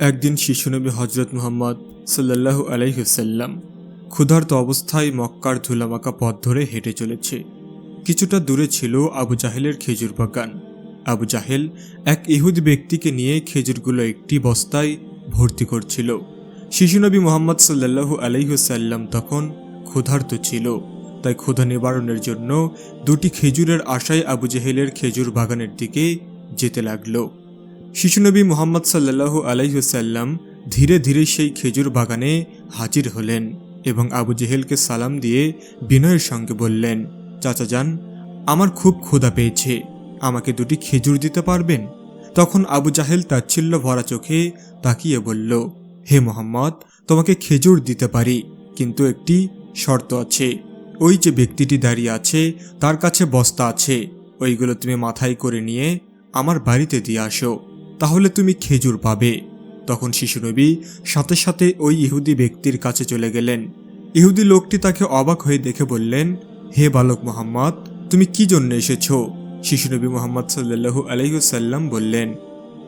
একদিন শিশুনবী হজরত মুহাম্মদ সাল্লাল্লাহু আলাইহুসাল্লাম ক্ষুধার্ত অবস্থায় মক্কার ধুলামাকা পথ ধরে হেঁটে চলেছে। কিছুটা দূরে ছিল আবু জাহেলের খেজুর বাগান। আবু জাহেল এক ইহুদ ব্যক্তিকে নিয়ে খেজুরগুলো একটি বস্তায় ভর্তি করছিল। শিশুনবী মোহাম্মদ সাল্লাল্লাহু আলাইহুসাল্লাম তখন ক্ষুধার্ত ছিল, তাই ক্ষুধা নিবারণের জন্য দুটি খেজুরের আশায় আবু জাহেলের খেজুর বাগানের দিকে যেতে লাগল। শিশুনবী মোহাম্মদ সাল্লাল্লাহু আলাইহুসাল্লাম ধীরে ধীরে সেই খেজুর বাগানে হাজির হলেন এবং আবু জেহেলকে সালাম দিয়ে বিনয়ের সঙ্গে বললেন, চাচা যান, আমার খুব ক্ষুধা পেয়েছে, আমাকে দুটি খেজুর দিতে পারবেন? তখন আবু জাহেল তাচ্ছিল্য ভরা চোখে তাকিয়ে বলল, হে মোহাম্মদ, তোমাকে খেজুর দিতে পারি, কিন্তু একটি শর্ত আছে। ওই যে ব্যক্তিটি দাঁড়িয়ে আছে, তার কাছে বস্তা আছে, ওইগুলো তুমি মাথায় করে নিয়ে আমার বাড়িতে দিয়ে আসো। তাহলে তুমি খেজুর পাবে। তখন শিশুনবী সাথে সাথে ওই ইহুদি ব্যক্তির কাছে চলে গেলেন। ইহুদি লোকটি তাকে অবাক হয়ে দেখে বললেন, হে বালক মোহাম্মদ, তুমি কি জন্য এসেছ? শিশুনবী মোহাম্মদ সাল্লাল্লাহু আলাইসাল্লাম বললেন,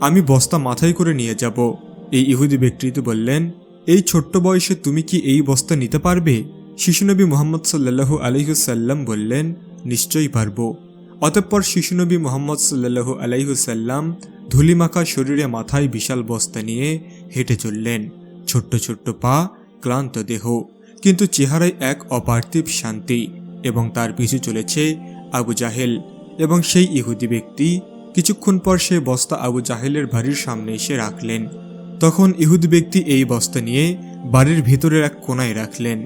আমি বস্তা মাথায় করে নিয়ে যাব। এই ইহুদি ব্যক্তিটি বললেন, এই ছোট্ট বয়সে তুমি কি এই বস্তা নিতে পারবে? শিশুনবী মোহাম্মদ সাল্লাল্লাহু আলাইসাল্লাম বললেন, নিশ্চয়ই পারব। অতঃপর শিশুনবী মোহাম্মদ সাল্লাল্লাহু আলাইহুসাল্লাম ধুলিমাখা শরীরে মাথায় বিশাল বস্তা নিয়ে হেঁটে চললেন। ছোট্ট ছোট্ট পা, ক্লান্ত দেহ, কিন্তু চেহারায় এক অপার্থিব শান্তি এবং তার পিছু চলেছে আবু জাহেল এবং সেই ইহুদি ব্যক্তি। কিছুক্ষণ পর সে বস্তা আবু জাহেলের বাড়ির সামনে এসে রাখলেন। তখন ইহুদি ব্যক্তি এই বস্তা নিয়ে বাড়ির ভিতরের এক কোনায় রাখলেন।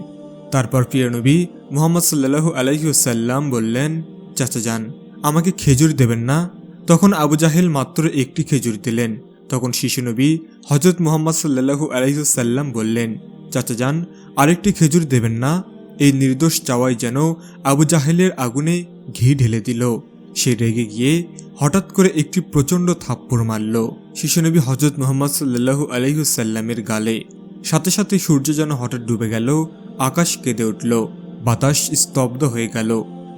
তারপর প্রিয়নবী মোহাম্মদ সাল্লাহু আলাইসাল্লাম বললেন, চাচা যান, আমাকে খেজুর দেবেন না তখন আবু জাহেল মাত্র একটি খেজুর দিলেন। তখন শিশুনবী হজরত মোহাম্মদ সাল্লাহু আলাইসাল্লাম বললেন, চাচা যান, আরেকটি খেজুর দেবেন না। এই নির্দোষ চাওয়াই যেন আবু জাহেলের আগুনে ঘি ঢেলে দিল। সে রেগে গিয়ে হঠাৎ করে একটি প্রচণ্ড থাপ্পড় মারল। শিশুনবী হজরত মোহাম্মদ সাল্লাহু আলাইসাল্লামের গালে। সাথে সাথে সূর্য যেন হঠাৎ ডুবে গেল, আকাশ কেঁদে উঠল, বাতাস স্তব্ধ হয়ে গেল,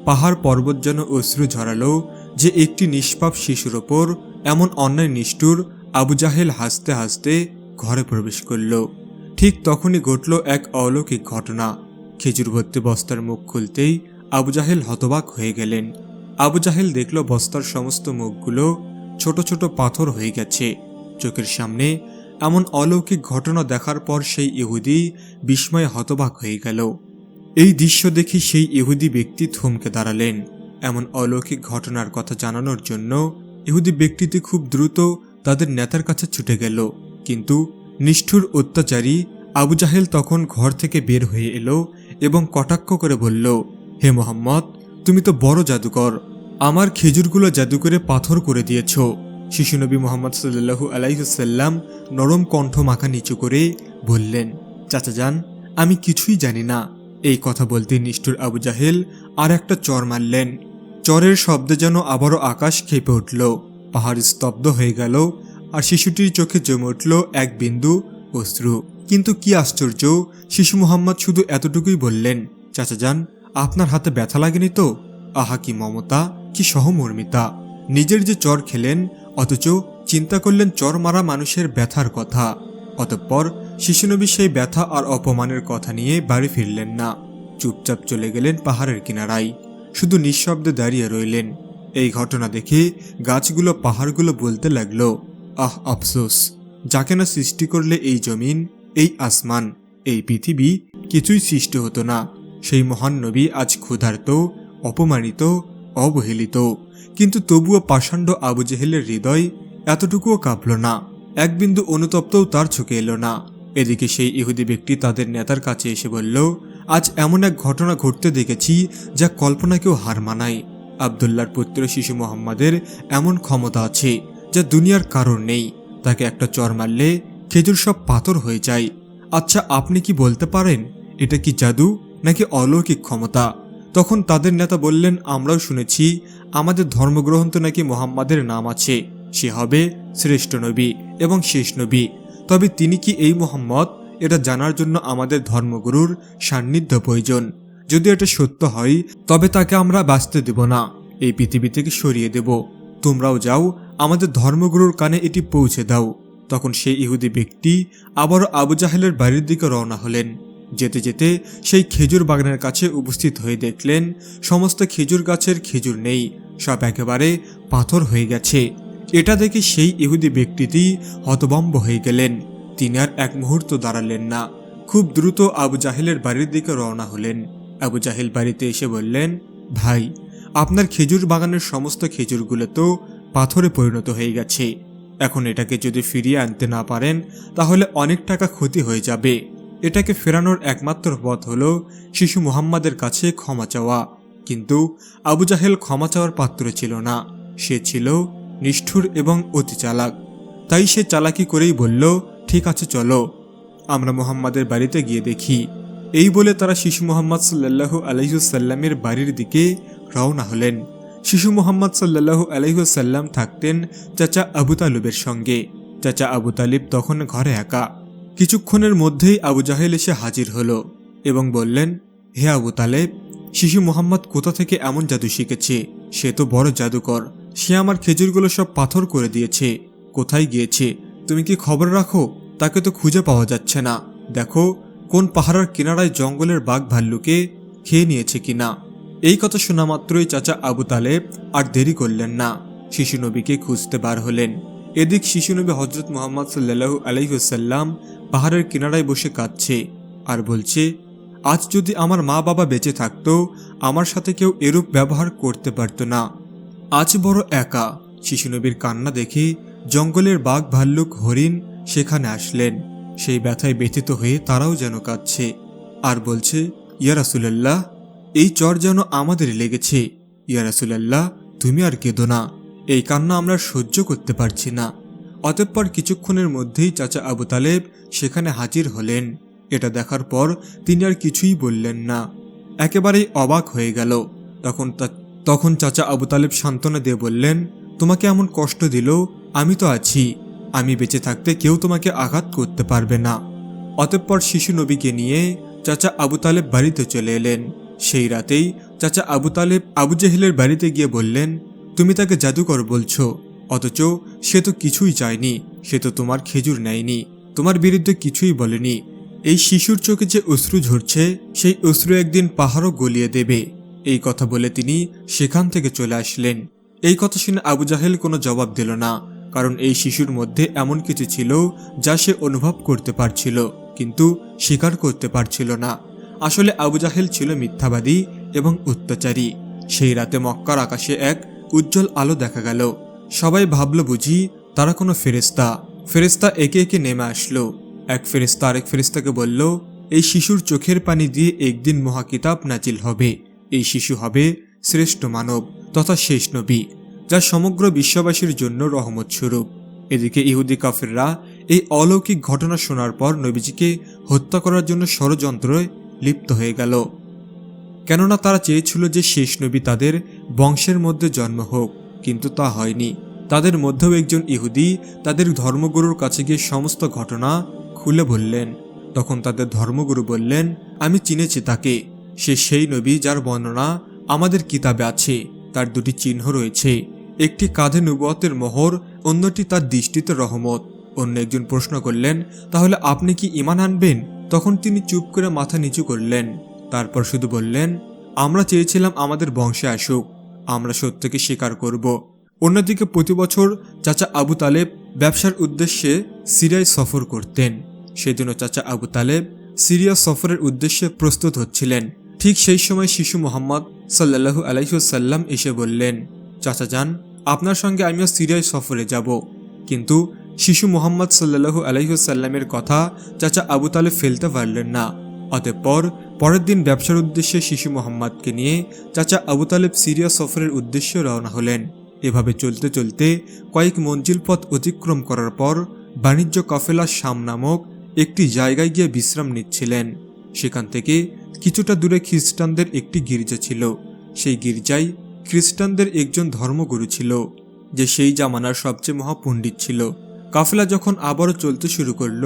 পাহাড় পর্বত যেন অশ্রু ঝরালো যে একটি নিষ্পাপ শিশুর ওপর এমন অন্যায় নিষ্ঠুর আবু জাহেল হাসতে হাসতে ঘরে প্রবেশ করল। ঠিক তখনই ঘটল এক অলৌকিক ঘটনা। খেজুর ভর্তি বস্তার মুখ খুলতেই আবু জাহেল হতবাক হয়ে গেলেন। আবু জাহেল দেখল বস্তার সমস্ত মুখগুলো ছোট ছোট পাথর হয়ে গেছে। চোখের সামনে এমন অলৌকিক ঘটনা দেখার পর সেই ইহুদি বিস্ময়ে হতবাক হয়ে গেল। এই দৃশ্য দেখে সেই ইহুদি ব্যক্তি থমকে দাঁড়ালেন। এমন অলৌকিক ঘটনার কথা জানানোর জন্য ইহুদি ব্যক্তিটি খুব দ্রুত তাদের নেতার কাছে ছুটে গেল। কিন্তু নিষ্ঠুর অত্যাচারী আবু জাহেল তখন ঘর থেকে বের হয়ে এলো এবং কটাক্ষ করে বলল, হে মোহাম্মদ, তুমি তো বড় জাদুকর। আমার খেজুরগুলো জাদু করে পাথর করে দিয়েছ। শিশুনবী মোহাম্মদ সাল্লু আলাইসাল্লাম নরম কণ্ঠ মাখা নিচু করে বললেন, চাচা যান, আমি কিছুই জানি না। এই কথা বলতে নিষ্ঠুর আবু জাহেল আর একটা চর মারলেন। চরের শব্দে যেন আবারও আকাশ খেপে উঠল। পাহাড় স্তব্ধ হয়ে গেল আর শিশুটির চোখে জমে উঠল এক বিন্দু অশ্রু। কিন্তু কি আশ্চর্য, শিশু মোহাম্মদ শুধু এতটুকুই বললেন, চাচা যান, আপনার হাতে ব্যথা লাগেনি তো? আহা, কি মমতা, কি সহমর্মিতা। নিজের যে চর খেলেন, অথচ চিন্তা করলেন চর মারা মানুষের ব্যথার কথা। অতঃপর শিশুনবী সেই ব্যথা আর অপমানের কথা নিয়ে বাড়ি ফিরলেন না। চুপচাপ চলে গেলেন পাহাড়ের কিনারায়। শুধু নিঃশব্দে দাঁড়িয়ে রইলেন। এই ঘটনা দেখে গাছগুলো পাহাড়গুলো বলতে লাগল, আহ, আফসোস! যাকে না সৃষ্টি করলে এই জমিন, এই আসমান, এই পৃথিবী কিছুই সৃষ্টি হতো না। সেই মহান নবী আজ ক্ষুধার্ত, অপমানিত, অবহেলিত। কিন্তু তবুও পাষাণ্ড আবু জেহেলের হৃদয় এতটুকুও কাঁপল না। এক বিন্দু অনুতপ্তও তার চোখে এলো না। এদিকে সেই ইহুদি ব্যক্তি তাদের নেতার কাছে এসে বলল আজ এমন এক ঘটনা ঘটতে দেখেছি যা কল্পনাকেও হার মানায়। আবদুল্লার পুত্র শিশু মোহাম্মদের এমন ক্ষমতা আছে যা দুনিয়ার কারণ নেই। তাকে একটা চর মারলে খেজুর সব পাথর হয়ে যায়। আচ্ছা আপনি কি বলতে পারেন, এটা কি জাদু নাকি অলৌকিক ক্ষমতা? তখন তাদের নেতা বললেন, আমরাও শুনেছি আমাদের ধর্মগ্রন্থ নাকি মোহাম্মদের নাম আছে। সে হবে শ্রেষ্ঠ নবী এবং শেষ নবী। তবে তিনি কি এই মোহাম্মদ? এটা জানার জন্য আমাদের ধর্মগুরুর সান্নিধ্য প্রয়োজন। যদি এটা সত্য হয়, তবে তাকে আমরা বাঁচতে দেব না। এই পৃথিবী থেকে সরিয়ে দেব। তোমরাও যাও, আমাদের ধর্মগুরুর কানে এটি পৌঁছে দাও। তখন সেই ইহুদি ব্যক্তি আবারও আবু জাহেলের বাড়ির দিকে রওনা হলেন। যেতে যেতে সেই খেজুর বাগানের কাছে উপস্থিত হয়ে দেখলেন, সমস্ত খেজুর গাছের খেজুর নেই, সব একেবারে পাথর হয়ে গেছে। এটা দেখে সেই ইহুদি ব্যক্তিটি হতবম্ব হয়ে গেলেন। তিনি আর এক মুহূর্ত দাঁড়ালেন না। খুব দ্রুত আবু জাহেলের বাড়ির দিকে রওনা হলেন। আবু জাহেল বাড়িতে এসে বললেন, ভাই, আপনার খেজুর বাগানের সমস্ত খেজুরগুলো তো পাথরে পরিণত হয়ে গেছে। এখন এটাকে যদি ফিরিয়ে আনতে না পারেন, তাহলে অনেক টাকা ক্ষতি হয়ে যাবে। এটাকে ফেরানোর একমাত্র পথ হলো শিশু মুহাম্মাদের কাছে ক্ষমা চাওয়া। কিন্তু আবু জাহেল ক্ষমা চাওয়ার পাত্র ছিল না। সে ছিল নিষ্ঠুর এবং অতি চালাক। তাই সে চালাকি করেই বলল ঠিক আছে, চলো। আমরা মোহাম্মদের বাড়িতে গিয়ে দেখি। এই বলে তারা শিশু মোহাম্মদ সাল্লাল্লাহু আলহিউসাল্লামের বাড়ির দিকে রওনা হলেন। শিশু মোহাম্মদ সাল্লাল্লাহু আলহিউসাল্লাম থাকতেন চাচা আবু তালিবের সঙ্গে। চাচা আবু তালিব তখন ঘরে একা। কিছুক্ষণের মধ্যেই আবু জাহেল এসে হাজির হলো এবং বললেন, হে আবু তালেব, শিশু মোহাম্মদ কোথা থেকে এমন জাদু শিখেছে? সে তো বড় জাদুকর। সে আমার খেজুরগুলো সব পাথর করে দিয়েছে। কোথায় গিয়েছে? তুমি কি খবর রাখো? তাকে তো খুঁজে পাওয়া যাচ্ছে না। দেখো, কোন পাহাড়ের কিনারায় জঙ্গলের বাঘ ভাল্লুকে খেয়ে নিয়েছে কিনা। এই কথা শোনা মাত্রই চাচা আবু তালেব আর দেরি করলেন না। শিশু নবীকে খুঁজতে বার হলেন। এদিক শিশু নবী হজরত মোহাম্মদ সাল্লাহু আলহিহসাল্লাম পাহাড়ের কিনারায় বসে কাঁদছে আর বলছে, আজ যদি আমার মা বাবা বেঁচে থাকতো, আমার সাথে কেউ এরূপ ব্যবহার করতে পারতো না। আজ বড় একা। শিশু নবীর কান্না দেখে জঙ্গলের বাঘ ভাল্লুক হরিণ সেখানে আসলেন। সেই ব্যথায় ব্যথিত হয়ে তারাও যেন কাঁদছে। আর বলছে, ইয়া রাসুলাল্লাহ, এই চর যেন আমাদেরই লেগেছে। ইয়া রাসুলাল্লাহ, তুমি আর কেঁদো না। এই কান্না আমরা সহ্য করতে পারছি না। অতঃপর কিছুক্ষণের মধ্যেই চাচা আবু তালেব সেখানে হাজির হলেন। এটা দেখার পর তিনি আর কিছুই বললেন না। একেবারেই অবাক হয়ে গেল। তখন তখন চাচা আবু তালেব সান্ত্বনা দিয়ে বললেন, তোমাকে এমন কষ্ট দিল আমি তো আছি। আমি বেঁচে থাকতে কেউ তোমাকে আঘাত করতে পারবে না। অতঃপর শিশু নবীকে নিয়ে চাচা আবু তালেব বাড়িতে চলে এলেন। সেই রাতেই চাচা আবু তালেব আবু জেহেলের বাড়িতে গিয়ে বললেন, তুমি তাকে জাদুকর বলছো, অথচ সে তো কিছুই চায়নি, সে তো তোমার খেজুর নেয়নি, তোমার বিরুদ্ধে কিছুই বলেনি। এই শিশুর চোখে যে অশ্রু ঝরছে, সেই অশ্রু একদিন পাহাড়ও গলিয়ে দেবে। এই কথা বলে তিনি সেখান থেকে চলে আসলেন। এই কথা শুনে আবু জাহেল কোনো জবাব দিল না। কারণ এই শিশুর মধ্যে এমন কিছু ছিল যা সে অনুভব করতে পারছিল, কিন্তু স্বীকার করতে পারছিল না। আসলে আবু জাহেল ছিল মিথ্যাবাদী এবং অত্যাচারী। সেই রাতে মক্কার আকাশে এক উজ্জ্বল আলো দেখা গেল। সবাই ভাবল বুঝি তারা কোনো ফেরেস্তা ফেরেস্তা একে একে নেমে আসলো। এক ফেরেস্তা আরেক ফেরেস্তাকে বলল, এই শিশুর চোখের পানি দিয়ে একদিন মহাকিতাব নাজিল হবে। এই শিশু হবে শ্রেষ্ঠ মানব তথা শেষ নবী। যা সমগ্র বিশ্ববাসীর জন্য রহমত স্বরূপ এদিকে ইহুদি কাফেররা এই অলৌকিক ঘটনা শোনার পর নবীজিকে হত্যা করার জন্য ষড়যন্ত্রে লিপ্ত হয়ে গেল। কেননা তারা চেয়েছিল যে শেষ নবী তাদের বংশের মধ্যে জন্ম হোক, কিন্তু তা হয়নি। তাদের মধ্যেও একজন ইহুদি তাদের ধর্মগুরুর কাছে গিয়ে সমস্ত ঘটনা খুলে বললেন। তখন তাদের ধর্মগুরু বললেন, আমি চিনেছি তাকে। সে সেই নবী যার বর্ণনা আমাদের কিতাবে আছে। তার দুটি চিহ্ন রয়েছে। একটি কাঁধে নবুয়তের মোহর, অন্যটি তার দৃষ্টিতে রহমত। অন্য একজন প্রশ্ন করলেন, তাহলে আপনি কি ইমান আনবেন? তখন তিনি চুপ করে মাথা নিচু করলেন। তারপর শুধু বললেন, আমরা চেয়েছিলাম আমাদের বংশে আসুক, আমরা সত্যকে স্বীকার করব। অন্যদিকে প্রতি বছর চাচা আবু তালেব ব্যবসার উদ্দেশ্যে সিরিয়ায় সফর করতেন। সেজন্য চাচা আবু তালেব সিরিয়া সফরের উদ্দেশ্যে প্রস্তুত হচ্ছিলেন। ঠিক সেই সময় শিশু মোহাম্মদ সাল্লাহু আলাইসাল্লাম এসে বললেন, চাচা যান আপনার সঙ্গে আমিও সিরিয়ায় সফরে যাব। কিন্তু শিশু মোহাম্মদ সাল্লাহু আলাইসাল্লামের কথা চাচা আবু তালেব ফেলতে পারলেন না। অতঃপর পরের দিন ব্যবসার উদ্দেশ্যে শিশু মোহাম্মদকে নিয়ে চাচা আবু তালেব সিরিয়া সফরের উদ্দেশ্যে রওনা হলেন। এভাবে চলতে চলতে কয়েক মঞ্জিল পথ অতিক্রম করার পর বাণিজ্য কাফেলা শাম নামক একটি জায়গায় গিয়ে বিশ্রাম নিচ্ছিলেন। সেখান থেকে কিছুটা দূরে খ্রিস্টানদের একটি গির্জা ছিল। সেই গির্জায় খ্রিস্টানদের একজন ধর্মগুরু ছিল, যে সেই জামানার সবচেয়ে মহাপণ্ডিত ছিল। কাফেলা যখন আবারও চলতে শুরু করল,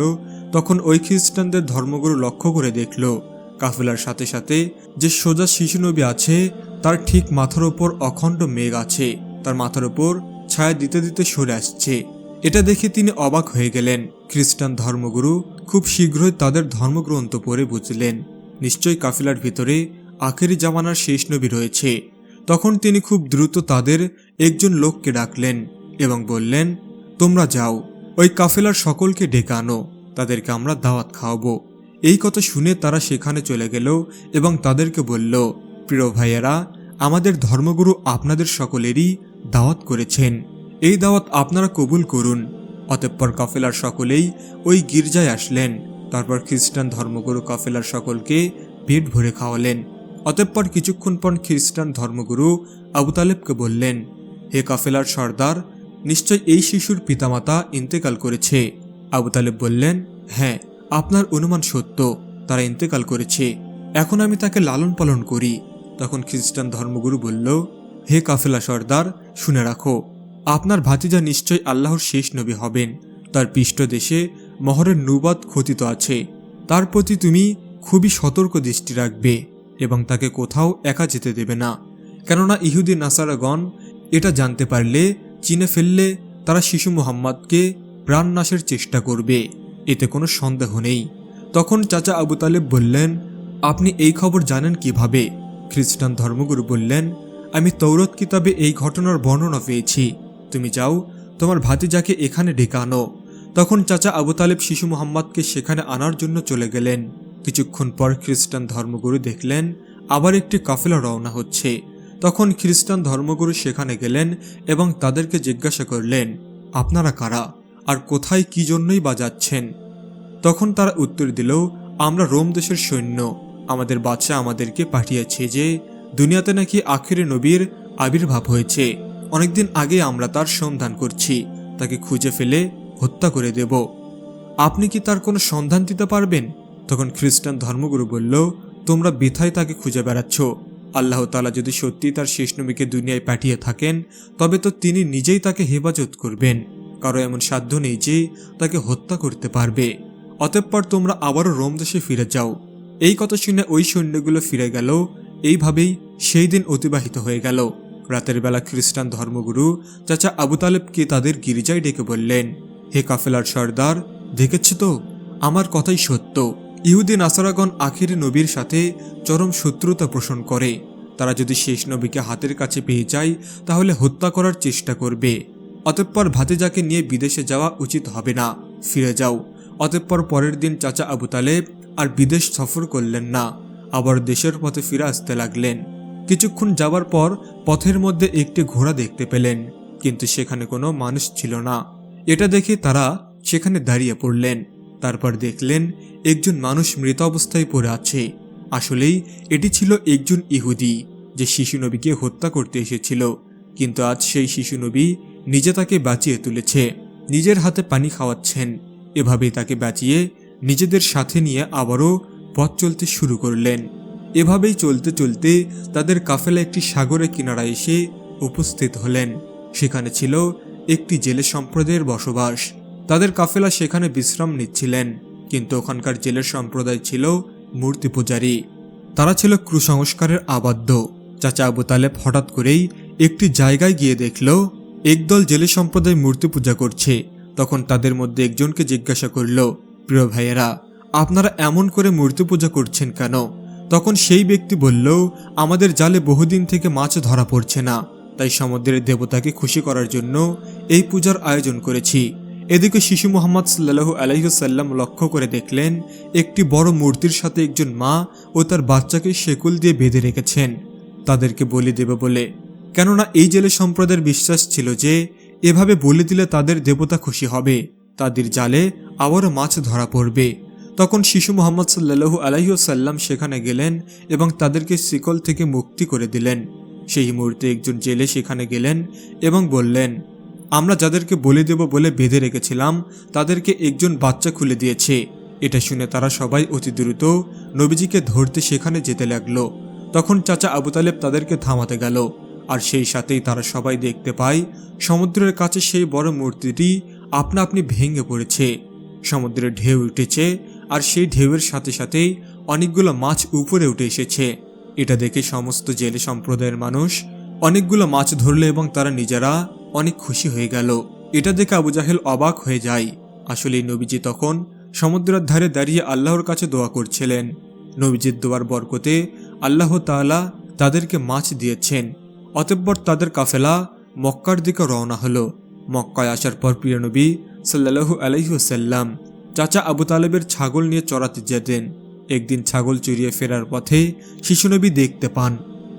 তখন ওই খ্রিস্টানদের ধর্মগুরু লক্ষ্য করে দেখল, কাফেলার সাথে সাথে যে সোজা শিশু নবী আছে, তার ঠিক মাথার ওপর অখণ্ড মেঘ আছে, তার মাথার ওপর ছায়া দিতে দিতে সরে আসছে। এটা দেখে তিনি অবাক হয়ে গেলেন। খ্রিস্টান ধর্মগুরু খুব শীঘ্রই তাদের ধর্মগ্রন্থ পড়ে বুঝলেন। নিশ্চয়ই কাফিলার ভিতরে আখেরি জামানার শেষ নবী রয়েছে। তখন তিনি খুব দ্রুত তাদের একজন লোককে ডাকলেন এবং বললেন, তোমরা যাও, ওই কাফেলার সকলকে ডেকে আনো, তাদেরকে আমরা দাওয়াত খাওয়াবো। এই কথা শুনে তারা সেখানে চলে গেল এবং তাদেরকে বলল, প্রিয় ভাইয়েরা, আমাদের ধর্মগুরু আপনাদের সকলেরই দাওয়াত করেছেন। এই দাওয়াত আপনারা কবুল করুন। অতঃপর কাফেলার সকলেই ওই গির্জায় আসলেন। তারপর খ্রিস্টান ধর্মগুরু কাফেলার সকলকে পেট ভরে খাওয়ালেন। অতঃপর কিছুক্ষণ পর খ্রিস্টান ধর্মগুরু আবু তালেবকে বললেন, হে কাফেলার সর্দার, নিশ্চয় এই শিশুর পিতামাতা ইন্তেকাল করেছে? আবু তালেব বললেন হ্যাঁ আপনার অনুমান সত্য, তারা ইন্তেকাল করেছে। এখন আমি তাকে লালন পালন করি। তখন খ্রিস্টান ধর্মগুরু বলল, হে কাফেলা সর্দার, শুনে রাখো, আপনার ভাতিজা নিশ্চয় আল্লাহর শেষ নবী হবেন। তার পৃষ্ঠদেশে মহরের নুবাদ খতিত আছে। তার প্রতি তুমি খুবই সতর্ক দৃষ্টি রাখবে। এবং তাকে কোথাও একা যেতে দেবে না। কেননা ইহুদি নাসারাগণ এটা জানতে পারলে, চিনে ফেললে তারা শিশু মোহাম্মদকে প্রাণনাশের চেষ্টা করবে। এতে কোনো সন্দেহ নেই। তখন চাচা আবু তালেব বললেন, আপনি এই খবর জানেন কীভাবে? খ্রিস্টান ধর্মগুরু বললেন, আমি তৌরত কিতাবে এই ঘটনার বর্ণনা পেয়েছি। তুমি যাও, তোমার ভাতিজাকে এখানে ডেকে আনো। তখন চাচা আবু তালেব শিশু মোহাম্মদকে সেখানে আনার জন্য চলে গেলেন। কিছুক্ষণ পর খ্রিস্টান ধর্মগুরু দেখলেন, আবার একটি কাফেলা রওনা হচ্ছে। তখন খ্রিস্টান ধর্মগুরু সেখানে গেলেন এবং তাদেরকে জিজ্ঞাসা করলেন, আপনারা কারা? আর কোথায় কি জন্যই বা যাচ্ছেন? তখন তারা উত্তর দিল, আমরা রোম দেশের সৈন্য। আমাদের বাচ্চা আমাদেরকে পাঠিয়েছে যে, দুনিয়াতে নাকি আখিরে নবীর আবির্ভাব হয়েছে। অনেকদিন আগে আমরা তার সন্ধান করছি। তাকে খুঁজে ফেলে হত্যা করে দেব। আপনি কি তার কোনো সন্ধান দিতে পারবেন? তখন খ্রিস্টান ধর্মগুরু বলল, তোমরা বৃথায় তাকে খুঁজে বেড়াচ্ছ। আল্লাহ তালা যদি সত্যি তার শেষ নবীকে দুনিয়ায় পাঠিয়ে থাকেন, তবে তো তিনি নিজেই তাকে হেফাজত করবেন। কারও এমন সাধ্য নেই যে তাকে হত্যা করতে পারবে। অতঃপর তোমরা আবারও রোম দেশে ফিরে যাও। এই কথা শুনে ওই সৈন্যগুলো ফিরে গেল। এইভাবেই সেই দিন অতিবাহিত হয়ে গেল। রাতের বেলা খ্রিস্টান ধর্মগুরু চাচা আবু তালেবকে তাদের গির্জায় ডেকে বললেন, হে কাফেলার সর্দার, দেখেছ তো? আমার কথাই সত্য। ইহুদিন আসারাগণ আখির নবীর সাথে চরম শত্রুতা পোষণ করে। তারা যদি শেষ নবীকে হাতের কাছে পেয়ে যায়, তাহলে হত্যা করার চেষ্টা করবে। অতঃপর ভাতিজাকে নিয়ে বিদেশে যাওয়া উচিত হবে না। ফিরে যাও। অতঃপর পরের দিন চাচা আবু তালেব আর বিদেশ সফর করলেন না। আবার দেশের পথে ফিরে আসতে লাগলেন। কিছুক্ষণ যাওয়ার পর পথের মধ্যে একটি ঘোড়া দেখতে পেলেন, কিন্তু সেখানে কোনো মানুষ ছিল না। এটা দেখে তারা সেখানে দাঁড়িয়ে পড়লেন। তারপর দেখলেন একজন মানুষ মৃত অবস্থায় পড়ে আছে। আসলেই এটি ছিল একজন ইহুদি, যে শিশু নবীকে হত্যা করতে এসেছিল। কিন্তু আজ সেই শিশু নবী নিজে তাকে বাঁচিয়ে তুলেছে, নিজের হাতে পানি খাওয়াচ্ছেন। এভাবেই তাকে বাঁচিয়ে নিজেদের সাথে নিয়ে আবারও পথ চলতে শুরু করলেন। এভাবেই চলতে চলতে তাদের কাফেলা একটি সাগরের কিনারা এসে উপস্থিত হলেন। সেখানে ছিল একটি জেলে সম্প্রদায়ের বসবাস। তাদের কাফেলা সেখানে বিশ্রাম নিচ্ছিলেন। কিন্তু ওখানকার জেলের সম্প্রদায় ছিল মূর্তি পূজারী। তারা ছিল কুসংস্কারের আবদ্ধ। চাচা আবু তালেব হঠাৎ করেই একটি জায়গায় গিয়ে দেখল, একদল জেলে সম্প্রদায় মূর্তি পূজা করছে। তখন তাদের মধ্যে একজনকে জিজ্ঞাসা করল, প্রিয় ভাইয়েরা, আপনারা এমন করে মূর্তি পূজা করছেন কেন? তখন সেই ব্যক্তি বলল, আমাদের জালে বহুদিন থেকে মাছ ধরা পড়ছে না। তাই সমুদ্রের দেবতাকে খুশি করার জন্য এই পূজার আয়োজন করেছি। এদিকে শিশু মোহাম্মদ সাল্লাহু আলাইসাল্লাম লক্ষ্য করে দেখলেন, একটি বড় মূর্তির সাথে একজন মা ও তার বাচ্চাকে শেকুল দিয়ে বেঁধে রেখেছেন। তাদেরকে বলি দেবে বলে, কেননা এই জেলে সম্প্রদায়ের বিশ্বাস ছিল যে, এভাবে বলে দিলে তাদের দেবতা খুশি হবে। তাদের জালে আবারও মাছ ধরা পড়বে। তখন শিশু মোহাম্মদ সাল্লাহু আলাইসাল্লাম সেখানে গেলেন এবং তাদেরকে শিকল থেকে মুক্তি করে দিলেন। সেই মুহূর্তে একজন জেলে সেখানে গেলেন এবং বললেন আমরা যাদেরকে বলে দেব বলে বেঁধে রেখেছিলাম, তাদেরকে একজন বাচ্চা খুলে দিয়েছে। এটা শুনে তারা সবাই অতি দ্রুত নবীজিকে ধরতে সেখানে যেতে লাগল। তখন চাচা আবু তালেব তাদেরকে থামাতে গেল। আর সেই সাথেই তারা সবাই দেখতে পায়, সমুদ্রের কাছে সেই বড় মূর্তিটি আপনা আপনি ভেঙে পড়েছে। সমুদ্রের ঢেউ উঠেছে, আর সেই ঢেউয়ের সাথে সাথেই অনেকগুলো মাছ উপরে উঠে এসেছে। এটা দেখে সমস্ত জেলে সম্প্রদায়ের মানুষ অনেকগুলো মাছ ধরলো এবং তারা নিজেরা অনেক খুশি হয়ে গেল। এটা দেখে আবু জাহেল অবাক হয়ে যায়। আসলে নবীজি তখন সমুদ্রের ধারে দাঁড়িয়ে আল্লাহর কাছে দোয়া করছিলেন। নবীজির দোয়ার বরকতে আল্লাহ তাআলা তাদেরকে মাছ দিয়েছেন। অতঃপর তাদের কাফেলা মক্কার দিকে রওনা হলো। মক্কায় আসার পর প্রিয় নবী সাল্লাহু আলহিহসাল্লাম চাচা আবু তালেবের ছাগল নিয়ে চড়াতে যেতেন। একদিন ছাগল চুরিয়ে ফেরার পথে শিশুনবী দেখতে পান।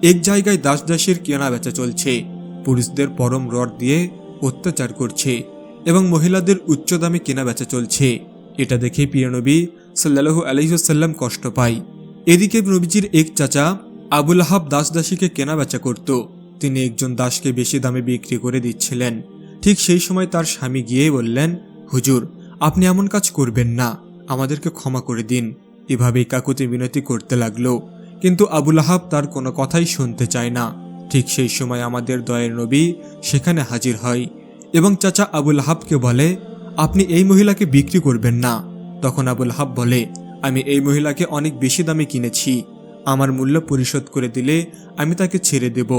এক জায়গায় দাস দাসের কেনা বেচা চলছে। পুরুষদের পরম রড দিয়ে অত্যাচার করছে এবং মহিলাদের উচ্চ দামে কেনা বেচা চলছে। এটা দেখে প্রিয়নবী সাল্লাহু আলহিহসাল্লাম কষ্ট পায়। এদিকে নবীজির এক চাচা আবুল আহাব দাস দাসীকে কেনা বেচা করত। তিনি একজন দাসকে বেশি দামে বিক্রি করে দিচ্ছিলেন। ঠিক সেই সময় তার স্বামী গিয়ে বললেন, হুজুর, আপনি এমন কাজ করবেন না। আমাদেরকে ক্ষমা করে দিন। এভাবেই কাকুতি বিনতি করতে লাগল। কিন্তু আবুল আহাব তার কোনো কথাই শুনতে চায় না। ঠিক সেই সময় আমাদের দয়ের নবী সেখানে হাজির হয় এবং চাচা আবুল হাবকে বলে, আপনি এই মহিলাকে বিক্রি করবেন না। তখন আবুল হাব বলে, আমি এই মহিলাকে অনেক বেশি দামে কিনেছি। আমার মূল্য পরিশোধ করে দিলে আমি তাকে ছেড়ে দেব।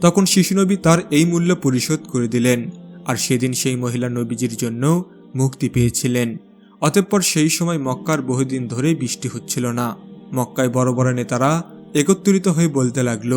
তখন শিশুনবী তার এই মূল্য পরিশোধ করে দিলেন আর সেদিন সেই মহিলা নবীজির জন্য মুক্তি পেয়েছিলেন। অতঃপর সেই সময় মক্কার বহুদিন ধরে বৃষ্টি হচ্ছিল না। মক্কায় বড় বড় নেতারা একত্রিত হয়ে বলতে লাগল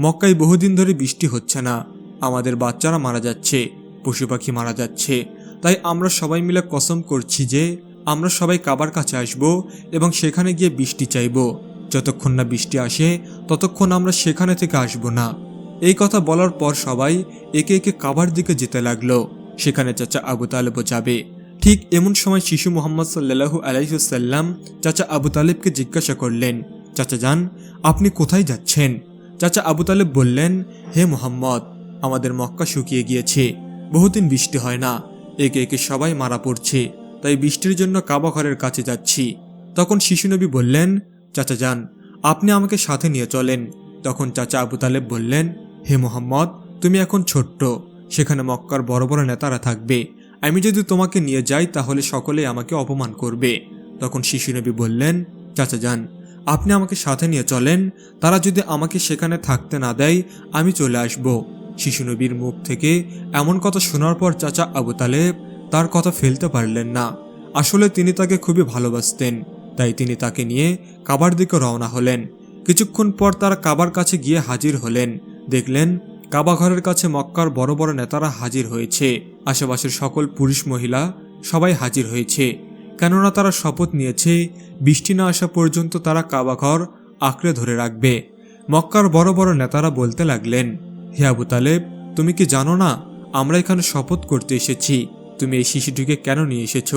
মক্কায় বহুদিন ধরে বৃষ্টি হচ্ছে না। আমাদের বাচ্চারা মারা যাচ্ছে, পশু পাখি মারা যাচ্ছে। তাই আমরা সবাই মিলে কসম করছি যে, আমরা সবাই কাবার কাছে আসব এবং সেখানে গিয়ে বৃষ্টি চাইব। যতক্ষণ না বৃষ্টি আসে, ততক্ষণ আমরা সেখানে থেকে আসব না। এই কথা বলার পর সবাই একে একে কাবার দিকে যেতে লাগল। সেখানে চাচা আবু তালেবও যাবে। ঠিক এমন সময় শিশু মোহাম্মদ সাল্লাহু আলাইসাল্লাম চাচা আবু তালেবকে জিজ্ঞাসা করলেন, চাচা যান আপনি কোথায় যাচ্ছেন? চাচা আবু তালেব বললেন, হে মোহাম্মদ, আমাদের মক্কা শুকিয়ে গিয়েছে। বহুদিন বৃষ্টি হয় না। একে একে সবাই মারা পড়ছে। তাই বৃষ্টির জন্য কাবা ঘরের কাছে যাচ্ছি। তখন শিশুনবী বললেন, চাচা যান, আপনি আমাকে সাথে নিয়ে চলেন। তখন চাচা আবু তালেব বললেন, হে মোহাম্মদ, তুমি এখন ছোট্ট। সেখানে মক্কার বড় বড় নেতারা থাকবে। আমি যদি তোমাকে নিয়ে যাই, তাহলে সকলে আমাকে অপমান করবে। তখন শিশুনবী বললেন, চাচা যান আপনি আমাকে সাথে নিয়ে চলেন। তারা যদি আমাকে সেখানে থাকতে না দেয়, আমি চলে আসব। শিশুনবীর মুখ থেকে এমন কথা শোনার পর চাচা আবু তালেব তার কথা ফেলতে পারলেন না। আসলে তিনি তাকে খুবই ভালোবাসতেন, তাই তিনি তাকে নিয়ে কাবার দিকে রওনা হলেন। কিছুক্ষণ পর তারা কাবার কাছে গিয়ে হাজির হলেন। দেখলেন কাবা ঘরের কাছে মক্কার বড় বড় নেতারা হাজির হয়েছে। আশেপাশের সকল পুরুষ মহিলা সবাই হাজির হয়েছে। কেননা তারা শপথ নিয়েছে, বৃষ্টি না আসা পর্যন্ত তারা কাবা ঘর আঁকড়ে ধরে রাখবে। মক্কার বড় বড় নেতারা বলতে লাগলেন, হে আবু তালেব, তুমি কি জানো না, আমরা এখানে শপথ করতে এসেছি। তুমি এই শিশুটিকে কেন নিয়ে এসেছ?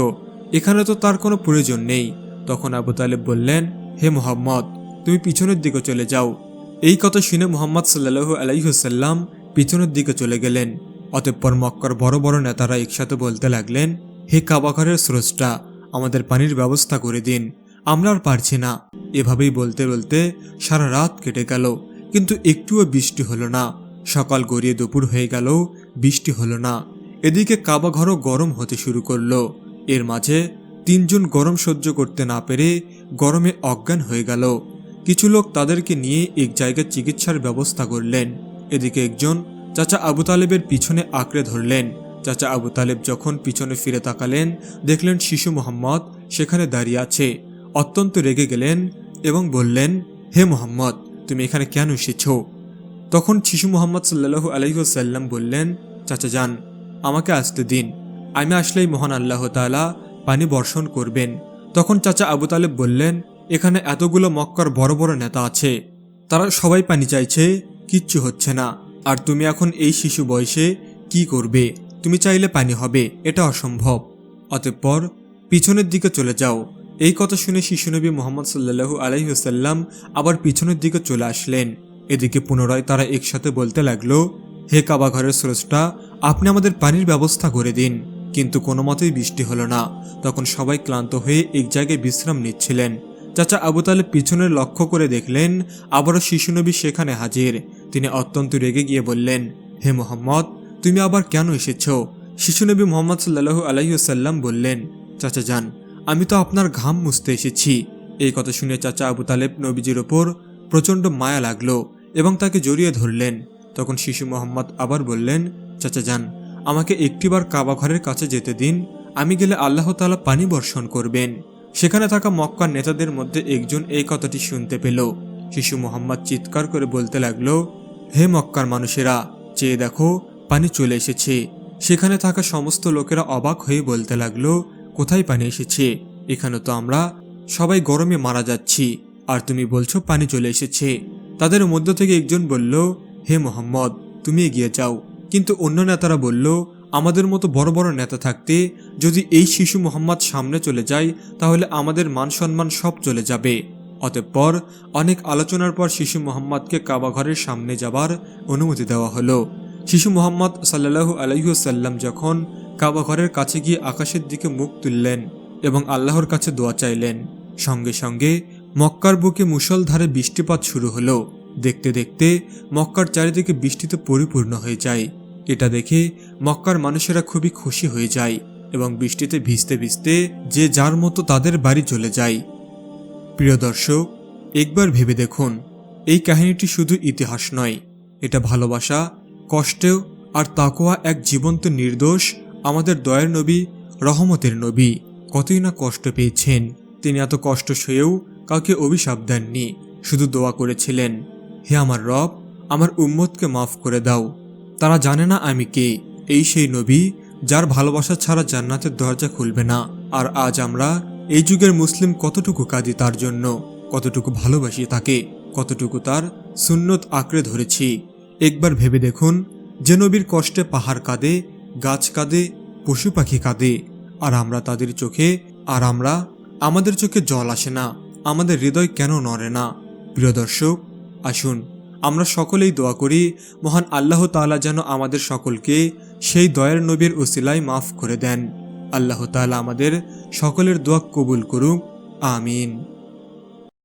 এখানে তো তার কোনো প্রয়োজন নেই। তখন আবু তালেব বললেন, হে মোহাম্মদ, তুমি পিছনের দিকে চলে যাও। এই কথা শুনে মোহাম্মদ সাল্লাহু আলাইহসাল্লাম পিছনের দিকে চলে গেলেন। অতঃপর মক্কার বড় বড় নেতারা একসাথে বলতে লাগলেন, হে কাবাঘরের স্রষ্টা আমাদের পানির ব্যবস্থা করে দিন। আমরা আর পারছি না। এভাবেই বলতে বলতে সারা রাত কেটে গেল। কিন্তু একটুও বৃষ্টি হলো না। সকাল গড়িয়ে দুপুর হয়ে গেল। বৃষ্টি হলো না। এদিকে কাবাঘরও গরম হতে শুরু করল। এর মাঝে তিনজন গরম সহ্য করতে না পেরে গরমে অজ্ঞান হয়ে গেল। কিছু লোক তাদেরকে নিয়ে এক জায়গায় চিকিৎসার ব্যবস্থা করলেন। এদিকে একজন চাচা আবু তালেবের পিছনে আঁকড়ে ধরলেন। চাচা আবু তালেব যখন পিছনে ফিরে তাকালেন, দেখলেন শিশু মোহাম্মদ সেখানে দাঁড়িয়ে আছে। অত্যন্ত রেগে গেলেন এবং বললেন, হে মোহাম্মদ, তুমি এখানে কেন এসেছ? তখন শিশু মোহাম্মদ সাল্লাহু আলহিহসাল্লাম বললেন, চাচা যান, আমাকে আসতে দিন। আমি আসলেই মহান আল্লাহ তালা পানি বর্ষণ করবেন। তখন চাচা আবু তালেব বললেন, এখানে এতগুলো মক্কার বড় বড় নেতা আছে। তারা সবাই পানি চাইছে, কিচ্ছু হচ্ছে না। আর তুমি এখন এই শিশু বয়সে কি করবে? তুমি চাইলে পানি হবে, এটা অসম্ভব। অতঃপর পিছনের দিকে চলে যাও। এই কথা শুনে শিশুনবী মোহাম্মদ সাল্লাহু আলাইসাল্লাম আবার পিছনের দিকে চলে আসলেন। এদিকে পুনরায় তারা একসাথে বলতে লাগল, হে কাবা ঘরের স্রষ্টা, আপনি আমাদের পানির ব্যবস্থা করে দিন। কিন্তু কোনো মতেই বৃষ্টি হলো না। তখন সবাই ক্লান্ত হয়ে এক জায়গায় বিশ্রাম নিচ্ছিলেন। চাচা আবু তালেব পিছনের লক্ষ্য করে দেখলেন, আবারও শিশুনবী সেখানে হাজির। তিনি অত্যন্ত রেগে গিয়ে বললেন, হে মোহাম্মদ তুমি আবার কেন এসেছ? শিশুনবী মোহাম্মদ সাল্লাহু আলাইসাল্লাম বললেন, চাচা যান, আমি তো আপনার ঘাম মুছতে এসেছি। এই কথা শুনে চাচা আবু তালেব নবীজির ওপর প্রচণ্ড মায়া লাগল এবং তাকে জড়িয়ে ধরলেন। তখন শিশু মোহাম্মদ আবার বললেন, চাচা যান, আমাকে একটিবার কাবা ঘরের কাছে যেতে দিন, আমি গেলে আল্লাহ তাআলা পানি বর্ষণ করবেন। সেখানে থাকা মক্কার নেতাদের মধ্যে একজন এই কথাটি শুনতে পেল। শিশু মোহাম্মদ চিৎকার করে বলতে লাগল, হে মক্কার মানুষেরা, চেয়ে দেখো পানি চলে এসেছে। সেখানে থাকা সমস্ত লোকেরা অবাক হয়ে বলতে লাগল, কোথায় পানি এসেছে? এখানে তো আমরা সবাই গরমে মারা যাচ্ছি। আর তুমি বলছো পানি চলে এসেছে। তাদের মধ্য থেকে একজন বলল, হে মোহাম্মদ, তুমি এগিয়ে যাও। কিন্তু অন্য নেতারা বলল, আমাদের মতো বড় বড় নেতা থাকতে যদি এই শিশু মোহাম্মদ সামনে চলে যায়, তাহলে আমাদের মান সম্মান সব চলে যাবে। অতঃপর অনেক আলোচনার পর শিশু মোহাম্মদকে কাবাঘরের সামনে যাবার অনুমতি দেওয়া হলো। শিশু মোহাম্মদ সাল্লাহু আলাইসাল্লাম যখন কাবা ঘরের কাছে গিয়ে আকাশের দিকে মুখ তুললেন এবং আল্লাহর কাছে দোয়া চাইলেন, সঙ্গে সঙ্গে মক্কার বুকে মুষলধারে বৃষ্টিপাত শুরু হলো। দেখতে দেখতে মক্কার চারিদিকে বৃষ্টিতে পরিপূর্ণ হয়ে যায়। এটা দেখে মক্কার মানুষেরা খুবই খুশি হয়ে যায় এবং বৃষ্টিতে ভিজতে ভিজতে যে যার মতো তাদের বাড়ি চলে যায়। প্রিয় দর্শক, একবার ভেবে দেখুন, এই কাহিনীটি শুধু ইতিহাস নয়, এটা ভালোবাসা কষ্টেও আর তাকোয়া এক জীবন্ত নির্দোষ, আমাদের দয়ের নবী, রহমতের নবী। কতই না কষ্ট পেয়েছেন। তিনি এত কষ্ট সয়েও কাউকে অভিশাপ দেননি, শুধু দোয়া করেছিলেন, হে আমার রব, আমার উম্মতকে মাফ করে দাও। তারা জানে না আমি কে। এই সেই নবী, যার ভালোবাসা ছাড়া জান্নাতের দরজা খুলবে না। আর আজ আমরা এই যুগের মুসলিম কতটুকু কাঁদি তার জন্য, কতটুকু ভালোবাসি তাকে, কতটুকু তার সুন্নত আঁকড়ে ধরেছি। একবার ভেবে দেখুন, যে নবীর কষ্টে পাহাড় কাঁদে, গাছ কাঁদে, পশু পাখি কাঁদে, আর আমরা তাদের চোখে, আর আমরা, আমাদের চোখে জল আসে না, আমাদের হৃদয় কেন নড়ে না? প্রিয় দর্শক, আসুন, আমরা সকলেই দোয়া করি, মহান আল্লাহ তাআলা যেন আমাদের সকলকে সেই দয়ার নবীর ওসিলায় মাফ করে দেন। আল্লাহ তাআলা আমাদের সকলের দোয়া কবুল করুক, আমিন।